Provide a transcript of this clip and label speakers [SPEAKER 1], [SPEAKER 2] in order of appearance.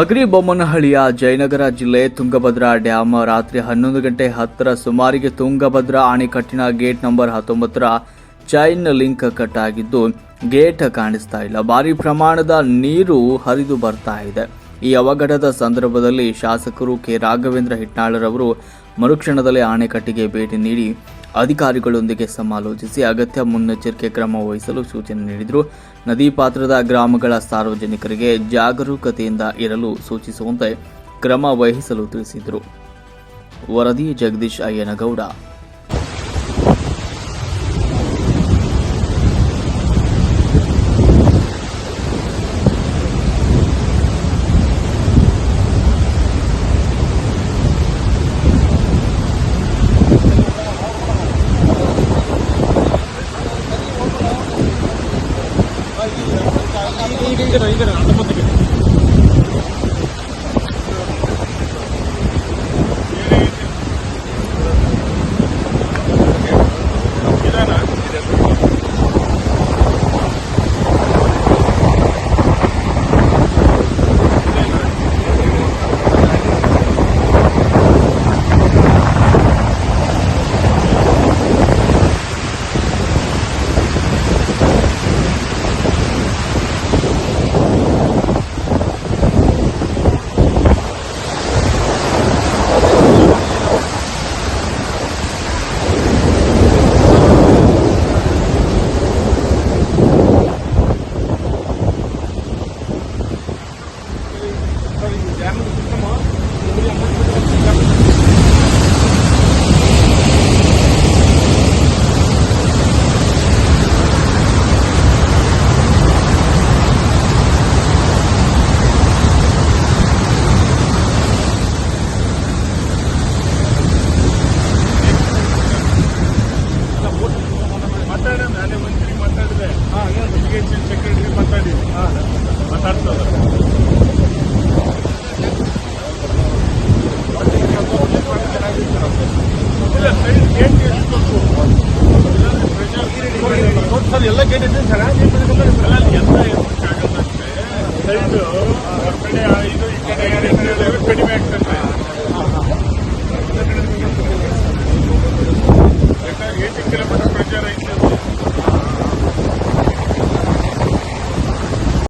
[SPEAKER 1] ಹಗರಿಬೊಮ್ಮನಹಳ್ಳಿಯ ಜಯನಗರ ಜಿಲ್ಲೆ ತುಂಗಭದ್ರಾ ಡ್ಯಾಮ್ ರಾತ್ರಿ ಹನ್ನೊಂದು ಗಂಟೆ ಹತ್ತರ ಸುಮಾರಿಗೆ ತುಂಗಭದ್ರಾ ಅಣೆಕಟ್ಟಿನ ಗೇಟ್ ನಂಬರ್ ಹತ್ತೊಂಬತ್ತರ ಚೈನ್ ಲಿಂಕ್ ಕಟ್ ಆಗಿದ್ದು ಗೇಟ್ ಕಾಣಿಸ್ತಾ ಇಲ್ಲ. ಭಾರಿ ಪ್ರಮಾಣದ ನೀರು ಹರಿದು ಬರ್ತಾ ಇದೆ. ಈ ಅವಘಡದ ಸಂದರ್ಭದಲ್ಲಿ ಶಾಸಕರು ಕೆ ರಾಘವೇಂದ್ರ ಹಿಟ್ನಾಳರವರು ಮರುಕ್ಷಣದಲ್ಲಿ ಅಣೆಕಟ್ಟಿಗೆ ಭೇಟಿ ನೀಡಿ ಅಧಿಕಾರಿಗಳೊಂದಿಗೆ ಸಮಾಲೋಚಿಸಿ ಅಗತ್ಯ ಮುನ್ನೆಚ್ಚರಿಕೆ ಕ್ರಮ ವಹಿಸಲು ಸೂಚನೆ ನೀಡಿದರು. ನದಿ ಪಾತ್ರದ ಗ್ರಾಮಗಳ ಸಾರ್ವಜನಿಕರಿಗೆ ಜಾಗರೂಕತೆಯಿಂದ ಇರಲು ಸೂಚಿಸುವಂತೆ ಕ್ರಮ ವಹಿಸಲು ತಿಳಿಸಿದರು. ವರದಿ ಜಗದೀಶ್ ಅಯ್ಯನಗೌಡ.
[SPEAKER 2] いいんじゃないいいんじゃない頭だけ ಮಾತಾಡಿದೆ ಸೆಕ್ರೆಟರಿ ಮಾತಾಡಿ. ಮಾತಾಡ್ತದ ಸರ್ ಎಲ್ಲ ಗೇಟ್ ಇದೆ ಸರ್ ಎಲ್ಲ ಎಷ್ಟಕ್ಕಾಗಲ್ಲ ಸೈಡ್ ಇದು ಈ ಕಡೆ ಕಡಿಮೆ ಆಗ್ತದೆ ಎಂಟು ಕಿಲೋಮೀಟರ್ ಪ್ರಚಾರ ಐತೆ